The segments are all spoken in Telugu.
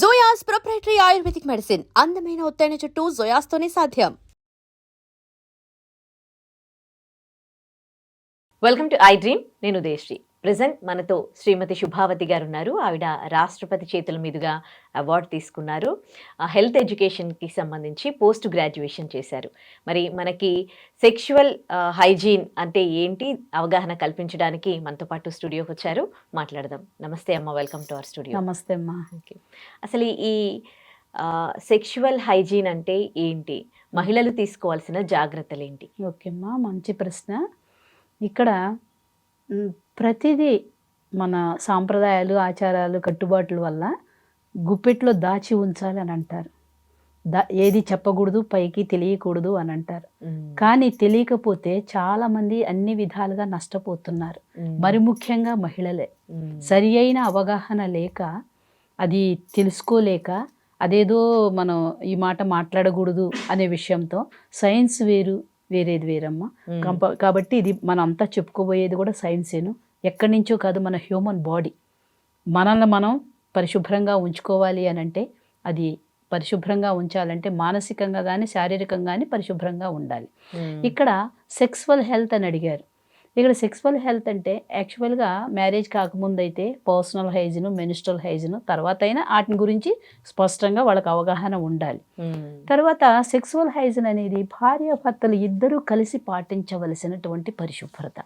జోయాస్ ప్రొప్రైటరీ ఆయుర్వేదిక్ మెడిసిన్ అందమైన ఒత్తైన చుట్టూ జోయాస్తోనే సాధ్యం. వెల్కమ్ టు ఐ డ్రీమ్ నేను దేశ్రీ ప్రజెంట్ మనతో శ్రీమతి శుభావతి గారు ఉన్నారు ఆవిడ రాష్ట్రపతి చేతుల మీదుగా అవార్డు తీసుకున్నారు. హెల్త్ ఎడ్యుకేషన్కి సంబంధించి పోస్ట్ గ్రాడ్యుయేషన్ చేశారు. మరి మనకి సెక్షువల్ హైజీన్ అంటే ఏంటి? అవగాహన కల్పించడానికి మనతో పాటు స్టూడియోకి వచ్చారు. మాట్లాడదాం. నమస్తే అమ్మ వెల్కమ్ టు అవర్ స్టూడియో. నమస్తే అమ్మా. ఓకే అసలు ఈ సెక్షువల్ హైజీన్ అంటే ఏంటి? మహిళలు తీసుకోవాల్సిన జాగ్రత్తలు ఏంటి ఓకే అమ్మా మంచి ప్రశ్న. ఇక్కడ ప్రతిదీ మన సాంప్రదాయాలు ఆచారాలు కట్టుబాట్ల వల్ల గుప్పెట్లో దాచి ఉంచాలి అని అంటారు. దా ఏది చెప్పకూడదు పైకి తెలియకూడదు అని అంటారు. కానీ తెలియకపోతే చాలామంది అన్ని విధాలుగా నష్టపోతున్నారు. మరి ముఖ్యంగా మహిళలే. సరి అయిన అవగాహన లేక అది తెలుసుకోలేక అదేదో మనం ఈ మాట మాట్లాడకూడదు అనే విషయంతో సైన్స్ వేరు వేరేది వేరమ్మా. కాబట్టి ఇది మనం అంతా చెప్పుకోబోయేది కూడా సైన్సేను ఎక్కడి నుంచో కాదు మన హ్యూమన్ బాడీ. మనల్ని మనం పరిశుభ్రంగా ఉంచుకోవాలి అని అంటే అది పరిశుభ్రంగా ఉంచాలంటే మానసికంగా కానీ శారీరకంగా కానీ పరిశుభ్రంగా ఉండాలి. ఇక్కడ సెక్స్వల్ హెల్త్ అని అడిగారు. ఇక్కడ సెక్స్వల్ హెల్త్ అంటే యాక్చువల్గా మ్యారేజ్ కాకముందు అయితే పర్సనల్ హైజిన్ మెనిస్ట్రల్ హైజిన్ తర్వాత అయినా వాటి గురించి స్పష్టంగా వాళ్ళకి అవగాహన ఉండాలి. తర్వాత సెక్సువల్ హైజిన్ అనేది భార్యాభర్తలు ఇద్దరూ కలిసి పాటించవలసినటువంటి పరిశుభ్రత.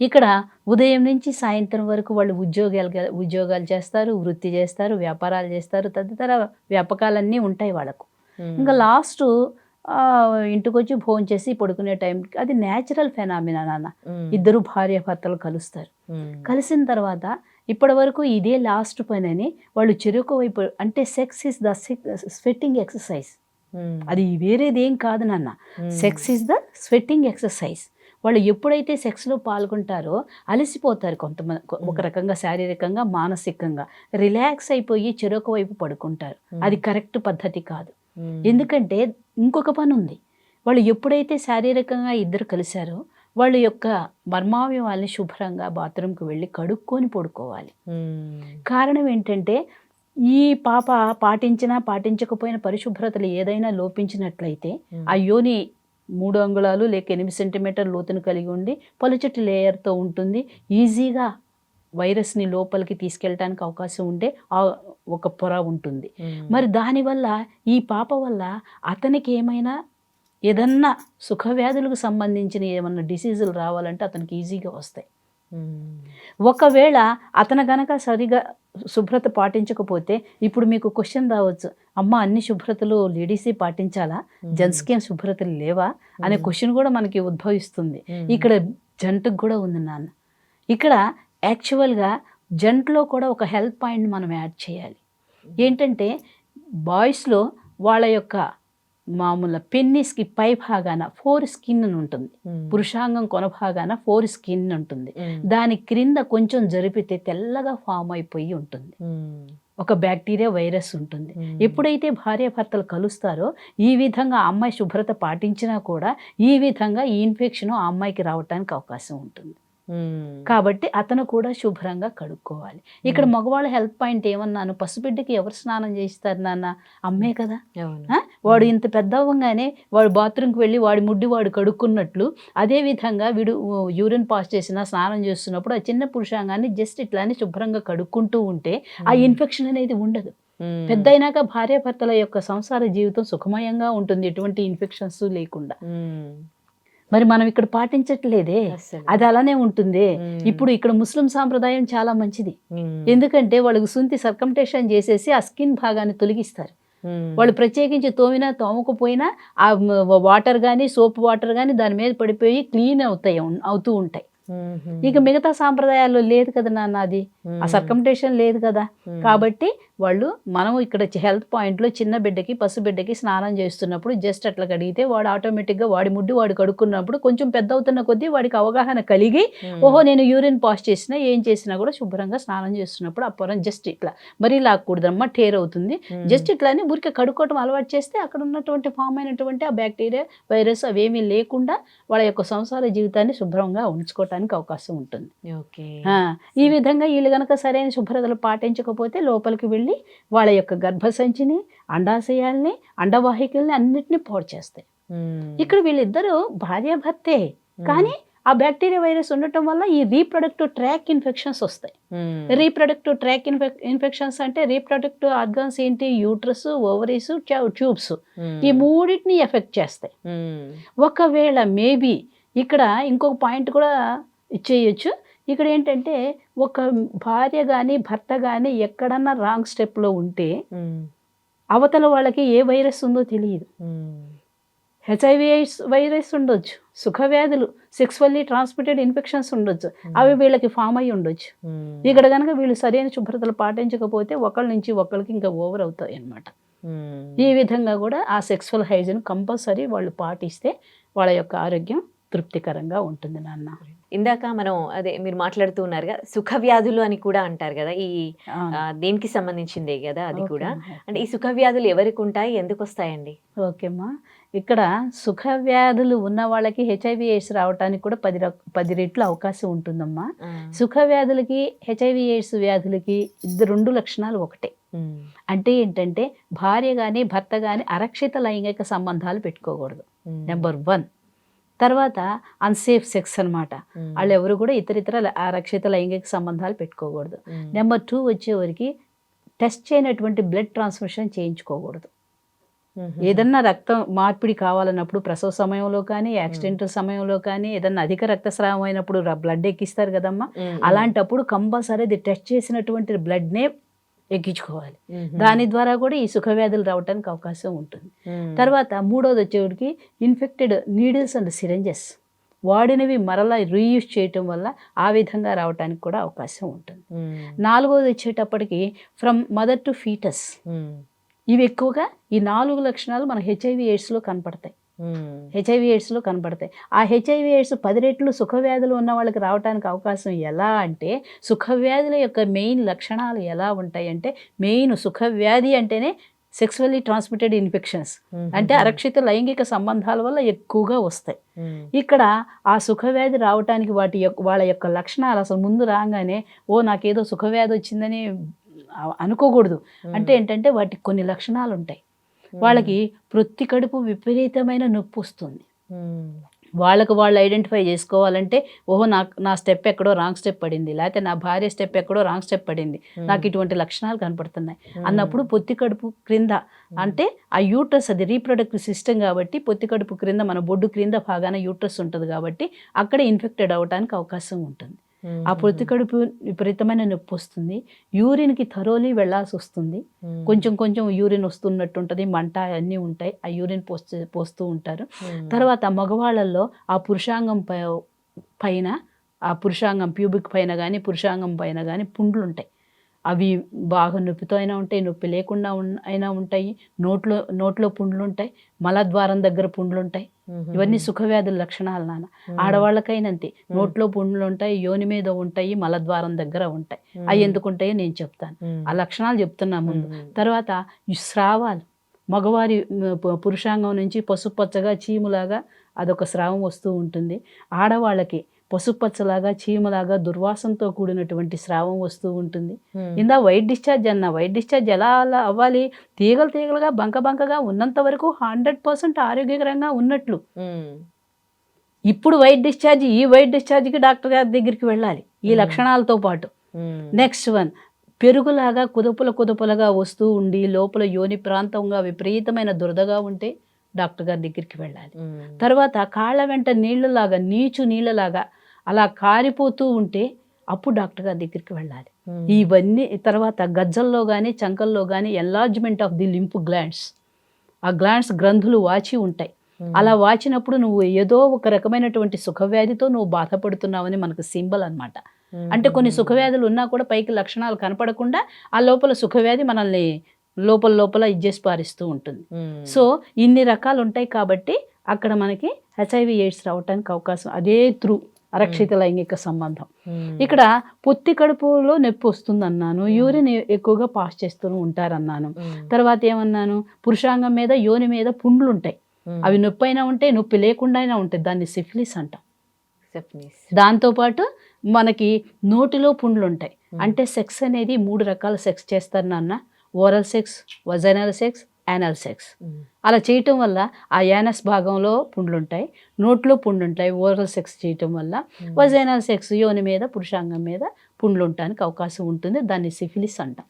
ఇక్కడ ఉదయం నుంచి సాయంత్రం వరకు వాళ్ళు ఉద్యోగాలు ఉద్యోగాలు చేస్తారు వృత్తి చేస్తారు వ్యాపారాలు చేస్తారు తదితర వ్యాపకాలన్నీ ఉంటాయి వాళ్ళకు. ఇంకా లాస్ట్ ఇంటికి వచ్చి భోజనం చేసి పడుకునే టైంకి అది న్యాచురల్ ఫెనామినా నాన్న ఇద్దరు భార్యాభర్తలు కలుస్తారు. కలిసిన తర్వాత ఇప్పటి వరకు ఇదే లాస్ట్ పని అని వాళ్ళు చెరుకు వైపు అంటే sex is the sweating exercise అది వేరేది ఏం కాదు నాన్న. Sex is the sweating exercise వాళ్ళు ఎప్పుడైతే సెక్స్లో పాల్గొంటారో అలసిపోతారు కొంతమంది ఒక రకంగా శారీరకంగా మానసికంగా. రిలాక్స్ అయిపోయి చెరొక వైపు పడుకుంటారు. అది కరెక్ట్ పద్ధతి కాదు. ఎందుకంటే ఇంకొక పని ఉంది. వాళ్ళు ఎప్పుడైతే శారీరకంగా ఇద్దరు కలిశారో వాళ్ళ యొక్క మర్మావయవాల్ని శుభ్రంగా బాత్రూమ్కి వెళ్ళి కడుక్కొని పడుకోవాలి. కారణం ఏంటంటే ఈ పాప పాటించినా పాటించకపోయిన పరిశుభ్రతలు ఏదైనా లోపించినట్లయితే ఆ యోని మూడు అంగుళాలు లేక ఎనిమిది సెంటీమీటర్ లోతును కలిగి ఉండి పలుచటి లేయర్తో ఉంటుంది. ఈజీగా వైరస్ని లోపలికి తీసుకెళ్ళడానికి అవకాశం ఉండే ఆ ఒక పొర ఉంటుంది. మరి దానివల్ల ఈ పాప వల్ల అతనికి ఏమైనా ఏదన్నా సుఖవ్యాధులకు సంబంధించిన ఏమన్నా డిసీజులు రావాలంటే అతనికి ఈజీగా వస్తాయి. ఒకవేళ అతను గనక సరిగా శుభ్రత పాటించకపోతే ఇప్పుడు మీకు క్వశ్చన్ రావచ్చు అమ్మ అన్ని శుభ్రతలు లేడీసే పాటించాలా? జెంట్స్కి ఏం శుభ్రతలు లేవా? అనే క్వశ్చన్ కూడా మనకి ఉద్భవిస్తుంది. ఇక్కడ జంటకు కూడా ఉంది నాన్న. ఇక్కడ యాక్చువల్గా జంట్లో కూడా ఒక హెల్త్ పాయింట్ మనం యాడ్ చేయాలి. ఏంటంటే బాయ్స్లో వాళ్ళ యొక్క మామూలు పెన్నిస్కి పై భాగాన ఫోర్ స్కిన్ అని ఉంటుంది. పురుషాంగం కొన భాగాన ఫోర్ స్కిన్ ఉంటుంది. దాని క్రింద కొంచెం జరిపితే తెల్లగా ఫామ్ అయిపోయి ఉంటుంది. ఒక బ్యాక్టీరియా వైరస్ ఉంటుంది. ఎప్పుడైతే భార్యాభర్తలు కలుస్తారో ఈ విధంగా అమ్మాయి శుభ్రత పాటించినా కూడా ఈ విధంగా ఈ ఇన్ఫెక్షన్ ఆ అమ్మాయికి రావడానికి అవకాశం ఉంటుంది. కాబట్టి అతను కూడా శుభ్రంగా కడుక్కోవాలి. ఇక్కడ మగవాళ్ళ హెల్త్ పాయింట్ ఏమన్నాను పసిబిడ్డకి ఎవరు స్నానం చేస్తారు నాన్న? అమ్మే కదా? వాడు ఇంత పెద్ద అవ్వగానే వాడు బాత్రూమ్కి వెళ్ళి వాడి ముడ్డి వాడు కడుక్కున్నట్లు అదే విధంగా వీడు యూరిన్ పాస్ చేసిన స్నానం చేస్తున్నప్పుడు ఆ చిన్న పురుషాంగాన్ని జస్ట్ ఇట్లానే శుభ్రంగా కడుక్కుంటూ ఉంటే ఆ ఇన్ఫెక్షన్ అనేది ఉండదు. పెద్ద అయినాక భార్యాభర్తల యొక్క సంసార జీవితం సుఖమయంగా ఉంటుంది. ఎటువంటి ఇన్ఫెక్షన్స్ లేకుండా. మరి మనం ఇక్కడ పాటించట్లేదే. అది అలానే ఉంటుంది. ఇప్పుడు ఇక్కడ ముస్లిం సాంప్రదాయం చాలా మంచిది. ఎందుకంటే వాళ్ళకి సుంతి సర్కంటేషన్ చేసేసి ఆ స్కిన్ భాగాన్ని తొలగిస్తారు. వాళ్ళు ప్రత్యేకించి తోమినా తోమకపోయినా ఆ వాటర్ కానీ సోప్ వాటర్ కానీ దాని మీద పడిపోయి క్లీన్ అవుతాయి అవుతూ ఉంటాయి. ఇక మిగతా సాంప్రదాయాల్లో లేదు కదా నాన్న అది. ఆ సర్కంటేషన్ లేదు కదా. కాబట్టి వాళ్ళు మనం ఇక్కడ హెల్త్ పాయింట్లో చిన్న బిడ్డకి పసు బిడ్డకి స్నానం చేస్తున్నప్పుడు జస్ట్ అట్లా కడిగితే వాడు ఆటోమేటిక్గా వాడి ముడ్డి వాడు కడుక్కున్నప్పుడు కొంచెం పెద్ద అవుతున్న కొద్దీ వాడికి అవగాహన కలిగి ఓహో నేను యూరిన్ పాస్ చేసినా ఏం చేసినా కూడా శుభ్రంగా స్నానం చేస్తున్నప్పుడు ఆ పొరం జస్ట్ ఇట్లా మరీ లాక్కూడదమ్మా టేర్ అవుతుంది. జస్ట్ ఇట్లానే ఊరికే కడుక్కోవటం అలవాటు చేస్తే అక్కడ ఉన్నటువంటి ఫామ్ అయినటువంటి ఆ బ్యాక్టీరియా వైరస్ అవేమీ లేకుండా వాళ్ళ యొక్క సంసార జీవితాన్ని శుభ్రంగా ఉంచుకోవటానికి అవకాశం ఉంటుంది. ఈ విధంగా వీళ్ళు గనక సరైన శుభ్రతలు పాటించకపోతే లోపలికి వెళ్ళి వాళ్ళ యొక్క గర్భసంచిని అండాశయాల్ని అండవాహికల్ని అన్నిటిని పాడు చేస్తాయి. ఇక్కడ వీళ్ళిద్దరూ భార్యాభర్తే కానీ ఆ బ్యాక్టీరియా వైరస్ ఉండటం వల్ల ఈ రీప్రొడక్టివ్ ట్రాక్ ఇన్ఫెక్షన్స్ వస్తాయి. రీప్రొడక్టివ్ ట్రాక్ ఇన్ఫెక్ ఇన్ఫెక్షన్స్ అంటే రీప్రొడక్టివ్ ఆర్గాన్స్ ఏంటి? Uterus ovaries tubes. ఈ మూడింటిని ఎఫెక్ట్ చేస్తాయి. ఒకవేళ మేబీ ఇక్కడ ఇంకొక పాయింట్ కూడా ఇచ్చేయచ్చు. ఇక్కడ ఏంటంటే ఒక భార్య కానీ భర్త కానీ ఎక్కడన్నా రాంగ్ స్టెప్లో ఉంటే అవతల వాళ్ళకి ఏ వైరస్ ఉందో తెలియదు. హెచ్ఐవి ఎయిడ్స్ వైరస్ ఉండొచ్చు సుఖవ్యాధులు సెక్స్వల్లీ ట్రాన్స్మిటెడ్ ఇన్ఫెక్షన్స్ ఉండొచ్చు అవి వీళ్ళకి ఫామ్ అయి ఉండొచ్చు. ఇక్కడ కనుక వీళ్ళు సరైన శుభ్రతలు పాటించకపోతే ఒకళ్ళ నుంచి ఒకళ్ళకి ఇంకా ఓవర్ అవుతాయి అన్నమాట. ఈ విధంగా కూడా ఆ సెక్స్వల్ హైజీన్ కంపల్సరీ వాళ్ళు పాటిస్తే వాళ్ళ యొక్క ఆరోగ్యం తృప్తికరంగా ఉంటుంది నాన్న. ఇందాక మనం అదే మీరు మాట్లాడుతూ ఉన్నారుగా సుఖ వ్యాధులు అని కూడా అంటారు కదా ఈ దేనికి సంబంధించిందే కదా అది కూడా. అంటే ఈ సుఖ వ్యాధులు ఎవరికి ఉంటాయి ఎందుకు వస్తాయండి? ఓకేమ్మా ఇక్కడ సుఖ వ్యాధులు ఉన్న వాళ్ళకి హెచ్ఐవి ఎయిడ్స్ రావడానికి కూడా పది పది రెట్లు అవకాశం ఉంటుందమ్మా. సుఖ వ్యాధులకి హెచ్ఐవి ఎయిడ్స్ వ్యాధులకి ఇద్దరు రెండు లక్షణాలు ఒకటే. అంటే ఏంటంటే భార్య కానీ భర్త కానీ అరక్షిత లైంగిక సంబంధాలు పెట్టుకోకూడదు. Number one. తర్వాత అన్సేఫ్ సెక్స్ అన్నమాట. ఉమ్, వాళ్ళు ఎవరు కూడా ఇతర ఇతర అరక్షిత లైంగిక సంబంధాలు పెట్టుకోకూడదు. నెంబర్ టూ వచ్చేవరికి టెస్ట్ చేయనటువంటి బ్లడ్ ట్రాన్స్మిషన్ చేయించుకోకూడదు. ఏదన్నా రక్తం మార్పిడి కావాలన్నప్పుడు ప్రసవ సమయంలో కానీ యాక్సిడెంట్ సమయంలో కానీ ఏదన్నా అధిక రక్తస్రావం అయినప్పుడు బ్లడ్ ఎక్కిస్తారు కదమ్మా. అలాంటప్పుడు కంపల్సరీ అది టెస్ట్ చేసినటువంటి బ్లడ్నే ఎక్కించుకోవాలి. ఉమ్, దాని ద్వారా కూడా ఈ సుఖవ్యాధులు రావడానికి అవకాశం ఉంటుంది. తర్వాత మూడోది వచ్చేటికి ఇన్ఫెక్టెడ్ నీడిల్స్ అండ్ సిరంజెస్ వాడినవి మరలా రీయూజ్ చేయటం వల్ల ఆ విధంగా రావడానికి కూడా అవకాశం ఉంటుంది. నాలుగోది వచ్చేటప్పటికి ఫ్రమ్ మదర్ టు ఫీటస్ ఇవి ఎక్కువగా ఈ నాలుగు లక్షణాలు మన హెచ్ఐవి ఎయిడ్స్లో కనపడతాయి. హెచ్ఐవి ఎయిడ్స్లో కనపడతాయి. ఆ హెచ్ఐవి ఎయిడ్స్ పది రెట్లు సుఖవ్యాధులు ఉన్న వాళ్ళకి రావడానికి అవకాశం ఎలా అంటే సుఖవ్యాధుల యొక్క మెయిన్ లక్షణాలు ఎలా ఉంటాయి అంటే మెయిన్ సుఖవ్యాధి అంటేనే సెక్సువల్లీ ట్రాన్స్మిటెడ్ ఇన్ఫెక్షన్స్ అంటే అరక్షిత లైంగిక సంబంధాల వల్ల ఎక్కువగా వస్తాయి. ఇక్కడ ఆ సుఖవ్యాధి రావటానికి వాటి యొక్క వాళ్ళ యొక్క లక్షణాలు అసలు ముందు రాగానే ఓ నాకేదో సుఖవ్యాధి వచ్చిందని అనుకోకూడదు. అంటే ఏంటంటే వాటికి కొన్ని లక్షణాలు ఉంటాయి. వాళ్ళకి ప్రొత్తి కడుపు విపరీతమైన నొప్పి వస్తుంది. వాళ్ళకు వాళ్ళు ఐడెంటిఫై చేసుకోవాలంటే ఓహో నాకు నా స్టెప్ ఎక్కడో రాంగ్ స్టెప్ పడింది లేకపోతే నా భార్య స్టెప్ ఎక్కడో రాంగ్ స్టెప్ పడింది నాకు ఇటువంటి లక్షణాలు కనపడుతున్నాయి. అన్నప్పుడు పొత్తి కడుపు క్రింద అంటే ఆ యూట్రస్ అది రీప్రొడక్టివ్ సిస్టమ్ కాబట్టి పొత్తి కడుపు క్రింద మన బొడ్డు క్రింద భాగాన యూట్రస్ ఉంటుంది కాబట్టి అక్కడ ఇన్ఫెక్టెడ్ అవ్వడానికి అవకాశం ఉంటుంది. ఆ పొత్తి కడుపు విపరీతమైన నొప్పి వస్తుంది. యూరిన్కి థరోలీ వెళ్ళాల్సి వస్తుంది. కొంచెం కొంచెం యూరిన్ వస్తున్నట్టు ఉంటుంది మంట అన్నీ ఉంటాయి ఆ యూరిన్ పోస్తూ పోస్తూ ఉంటారు. తర్వాత మగవాళ్ళల్లో ఆ పురుషాంగం పైన ఆ పురుషాంగం ప్యూబిక్ పైన కానీ పురుషాంగం పైన కానీ పుండ్లు ఉంటాయి. అవి బాగా నొప్పితో అయినా ఉంటాయి నొప్పి లేకుండా అయినా ఉంటాయి. నోట్లో నోట్లో పుండ్లు ఉంటాయి మలద్వారం దగ్గర పుండ్లు ఉంటాయి. ఇవన్నీ సుఖవ్యాధుల లక్షణాలు నాన్న. ఆడవాళ్ళకైనంతే. నోట్లో పుండ్లు ఉంటాయి యోని మీద ఉంటాయి మలద్వారం దగ్గర ఉంటాయి. అవి ఎందుకు ఉంటాయో నేను చెప్తాను. ఆ లక్షణాలు చెప్తున్నా ముందు. తర్వాత స్రావాలు మగవారి పురుషాంగం నుంచి పసుపచ్చగా చీములాగా అదొక స్రావం వస్తూ ఉంటుంది. ఆడవాళ్ళకి పసుపచ్చలాగా చీమలాగా దుర్వాసనతో కూడినటువంటి స్రావం వస్తూ ఉంటుంది. ఇందా వైట్ డిశ్చార్జ్ అన్న వైట్ డిశ్చార్జ్ ఎలా అలా అవ్వాలి? తీగలు తీగలుగా బంక బంకగా ఉన్నంత వరకు హండ్రెడ్ పర్సెంట్ ఆరోగ్యకరంగా ఉన్నట్లు. ఇప్పుడు వైట్ డిశ్చార్జ్ ఈ వైట్ డిశ్చార్జ్కి డాక్టర్ గారి దగ్గరికి వెళ్ళాలి ఈ లక్షణాలతో పాటు. నెక్స్ట్ వన్ పెరుగులాగా కుదుపుల కుదుపులుగా వస్తూ ఉండి లోపల యోని ప్రాంతంగా విపరీతమైన దురదగా ఉంటే డాక్టర్ గారి దగ్గరికి వెళ్ళాలి. తర్వాత కాళ్ళ వెంట నీళ్ళలాగా నీచు నీళ్ళలాగా అలా కారిపోతూ ఉంటే అప్పుడు డాక్టర్ గారి దగ్గరికి వెళ్ళాలి. ఉమ్, ఇవన్నీ తర్వాత గజ్జల్లో కానీ చంకల్లో కానీ enlargement of the lymph glands ఆ గ్లాండ్స్ గ్రంథులు వాచి ఉంటాయి. ఉమ్, అలా వాచినప్పుడు నువ్వు ఏదో ఒక రకమైనటువంటి సుఖవ్యాధితో నువ్వు బాధపడుతున్నావని మనకు సింబల్ అన్నమాట. ఉమ్, అంటే కొన్ని సుఖవ్యాధులు ఉన్నా కూడా పైకి లక్షణాలు కనపడకుండా ఆ లోపల సుఖవ్యాధి మనల్ని లోపల లోపల ఇచ్చేసి పారిస్తూ ఉంటుంది. సో ఇన్ని రకాలు ఉంటాయి కాబట్టి అక్కడ మనకి హెచ్ఐవి ఎయిడ్స్ రావడానికి అవకాశం అదే త్రూ అరక్షిత లైంగిక సంబంధం. ఇక్కడ పొత్తి కడుపులో నొప్పి వస్తుంది అన్నాను యూరిన్ ఎక్కువగా పాస్ చేస్తూ ఉంటారన్నాను. తర్వాత ఏమన్నాను పురుషాంగం మీద యోని మీద పుండ్లు ఉంటాయి అవి నొప్పి అయినా ఉంటాయి నొప్పి లేకుండా అయినా ఉంటాయి. దాన్ని సిఫిలిస్ అంటాం. దాంతోపాటు మనకి నోటిలో పుండ్లు ఉంటాయి అంటే సెక్స్ అనేది మూడు రకాల సెక్స్ చేస్తారు నాన్న oral sex vaginal sex anal sex అలా చేయటం వల్ల ఆ యానస్ భాగంలో పుండ్లు ఉంటాయి నోట్లో పుండ్లు ఉంటాయి ఓరల్ సెక్స్ చేయటం వల్ల. వజైనల్ సెక్స్ యోని మీద పురుషాంగం మీద పుండ్లు ఉండటానికి అవకాశం ఉంటుంది. దాన్ని సిఫిలిస్ అంటాం.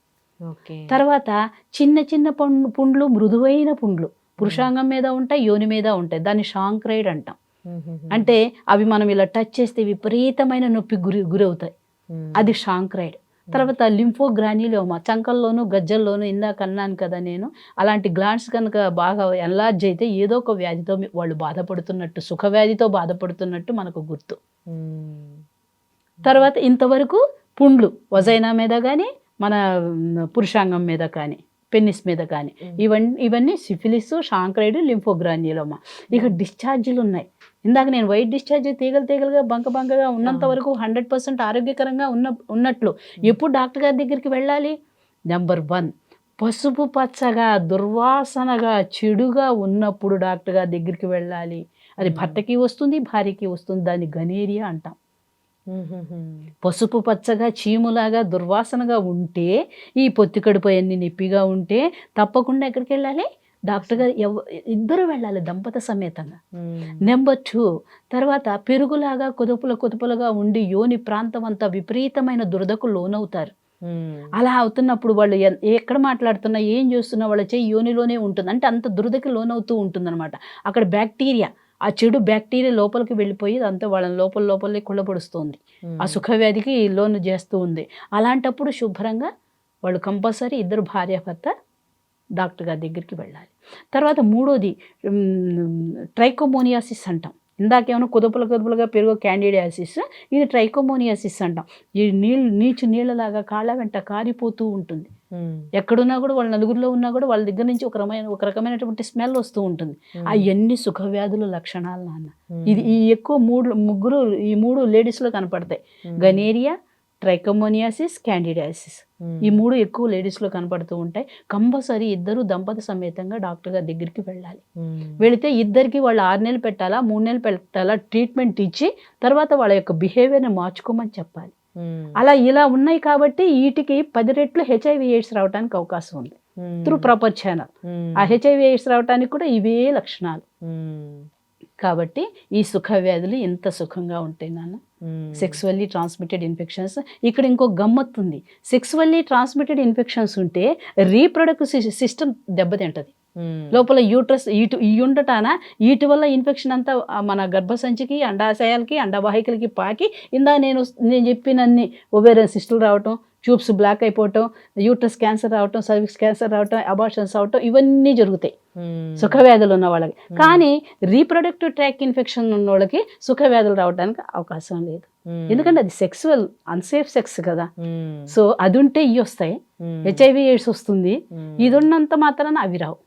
తర్వాత చిన్న చిన్న పుండ్లు పుండ్లు మృదువైన పుండ్లు పురుషాంగం మీద ఉంటాయి యోని మీద ఉంటాయి. దాన్ని షాంక్రైడ్ అంటాం. అంటే అవి మనం ఇలా టచ్ చేస్తే విపరీతమైన నొప్పి గురి గురవుతాయి. అది షాంక్రైడ్. తర్వాత లింఫో గ్రాన్యులోమా చంకల్లోను గజ్జల్లోను ఇందాక అన్నాను కదా నేను అలాంటి గ్లాండ్స్ కనుక బాగా ఎన్లార్జ్ అయితే ఏదో ఒక వ్యాధితో వాళ్ళు బాధపడుతున్నట్టు సుఖ వ్యాధితో బాధపడుతున్నట్టు మనకు గుర్తు. తర్వాత ఇంతవరకు పుండ్లు వజైనా మీద కానీ మన పురుషాంగం మీద కానీ. పెన్నిస్ మీద కానీ. ఇవన్నీ ఇవన్నీ సిఫిలిస్ షాంక్రైడ్ లింఫోగ్రాన్యులోమా. ఇక డిశ్చార్జీలు ఉన్నాయి ఇందాక నేను వైట్ డిశ్చార్జ్ తీగలు తీగలుగా బంక బంకగా ఉన్నంత వరకు హండ్రెడ్ పర్సెంట్ ఆరోగ్యకరంగా ఉన్న ఉన్నట్లు. ఎప్పుడు డాక్టర్ గారి దగ్గరికి వెళ్ళాలి? Number one. పసుపు పచ్చగా దుర్వాసనగా చెడుగా ఉన్నప్పుడు డాక్టర్ గారి దగ్గరికి వెళ్ళాలి. అది భర్తకి వస్తుంది భార్యకి వస్తుంది దాన్ని గనేరియా అంటాం. పసుపు పచ్చగా చీములాగా దుర్వాసనగా ఉంటే ఈ పొత్తి కడుపు అన్ని నొప్పిగా ఉంటే తప్పకుండా ఎక్కడికి వెళ్ళాలి? డాక్టర్ గారు ఎవ ఇద్దరు వెళ్ళాలి దంపత సమేతంగా. Number two. తర్వాత పెరుగులాగా కుదుపుల కుదుపులుగా ఉండి యోని ప్రాంతం అంతా విపరీతమైన దురదకు లోనవుతారు. అలా అవుతున్నప్పుడు వాళ్ళు ఎక్కడ మాట్లాడుతున్నా ఏం చేస్తున్నా వాళ్ళ చెయ్యి యోనిలోనే ఉంటుంది. అంటే అంత దురదకి లోనవుతూ ఉంటుందన్నమాట. అక్కడ బ్యాక్టీరియా ఆ చెడు బ్యాక్టీరియా లోపలికి వెళ్ళిపోయి అంతా వాళ్ళని లోపల లోపలే కుళ్ళపడుస్తుంది ఆ సుఖవ్యాధికి లోను చేస్తూ ఉంది. అలాంటప్పుడు శుభ్రంగా వాళ్ళు కంపల్సరీ ఇద్దరు భార్యాభర్త డాక్టర్ గారి దగ్గరికి వెళ్ళాలి. తర్వాత మూడోది ట్రైకోమోనియాసిస్ అంటాం. ఇందాకేమైనా కుదుపుల కుదుపులుగా పెరుగు క్యాండిడియాసిస్ ఇది ట్రైకోమోనియాసిస్ అంటాం. ఈ నీళ్ళు నీచు నీళ్ళలాగా కాళ్ళ వెంట కారిపోతూ ఉంటుంది. ఎక్కడున్నా కూడా వాళ్ళ నలుగురిలో ఉన్నా కూడా వాళ్ళ దగ్గర నుంచి ఒక రకమైన ఒక రకమైనటువంటి స్మెల్ వస్తూ ఉంటుంది. అవన్నీ సుఖవ్యాధుల లక్షణాలు నాన్న. ఇది ఈ ఎక్కువ మూడు ముగ్గురు ఈ మూడు లేడీస్లో కనపడతాయి. Gonorrhoea trichomoniasis candidiasis. ఈ మూడు ఎక్కువ లేడీస్లో కనపడుతూ ఉంటాయి. కంపల్సరీ ఇద్దరు దంపతి సమేతంగా డాక్టర్ గారి దగ్గరికి వెళ్ళాలి. వెళితే ఇద్దరికి వాళ్ళు ఆరు నెలలు పెట్టాలా మూడు నెలలు పెట్టాలా ట్రీట్మెంట్ ఇచ్చి తర్వాత వాళ్ళ యొక్క బిహేవియర్ని మార్చుకోమని చెప్పాలి. అలా ఇలా ఉన్నాయి కాబట్టి వీటికి పది రెట్లు హెచ్ఐవి ఎయిడ్స్ రావడానికి అవకాశం ఉంది. త్రూ ప్రాపర్ ఛానల్ ఆ హెచ్ఐవి ఎయిడ్స్ రావడానికి కూడా ఇవే లక్షణాలు. కాబట్టి ఈ సుఖ వ్యాధులు ఎంత సుఖంగా ఉంటాయి నాన్న? సెక్సువల్లీ ట్రాన్స్మిటెడ్ ఇన్ఫెక్షన్స్ ఇక్కడ ఇంకో గమ్మత్తు ఉంది. సెక్సువల్లీ ట్రాన్స్మిటెడ్ ఇన్ఫెక్షన్స్ ఉంటే రీప్రొడక్టివ్ సిస్టమ్ దెబ్బతింటది. లోపల యూట్రస్ ఇటు ఈ ఉండటాన వీటి వల్ల ఇన్ఫెక్షన్ అంతా మన గర్భసంచికి అండాశయాలకి అండవాహికలకి పాకి ఇందా నేను నేను చెప్పినన్ని ఒబేరియన్ సిస్టులు రావటం ట్యూబ్స్ బ్లాక్ అయిపోవటం యూట్రస్ క్యాన్సర్ రావటం సర్విక్స్ క్యాన్సర్ రావటం అబార్షన్స్ అవటం ఇవన్నీ జరుగుతాయి. సుఖవ్యాధులు ఉన్న వాళ్ళకి. కానీ రీప్రొడక్టివ్ ట్రాక్ ఇన్ఫెక్షన్ ఉన్న వాళ్ళకి సుఖవ్యాధులు రావడానికి అవకాశం లేదు. ఎందుకంటే అది సెక్సువల్ అన్సేఫ్ సెక్స్ కదా. సో అది ఉంటే ఇవి వస్తాయి హెచ్ఐవి ఎయిడ్స్ వస్తుంది. ఇది ఉన్నంత మాత్రాన అవి రావు.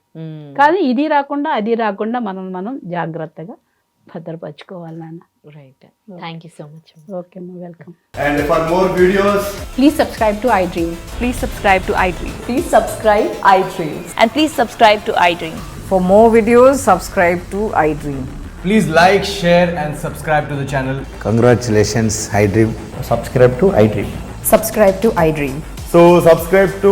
కానీ ఇది రాకుండా అది రాకుండా మనం మనం జాగ్రత్తగా భద్రపరచుకోవాలి right thank you so much okay అమ్మ welcome please subscribe to I dream please subscribe to I dream please subscribe I dream and please subscribe to I dream for more videos subscribe to I dream please like share and subscribe I dream subscribe to I dream subscribe to I dream so subscribe to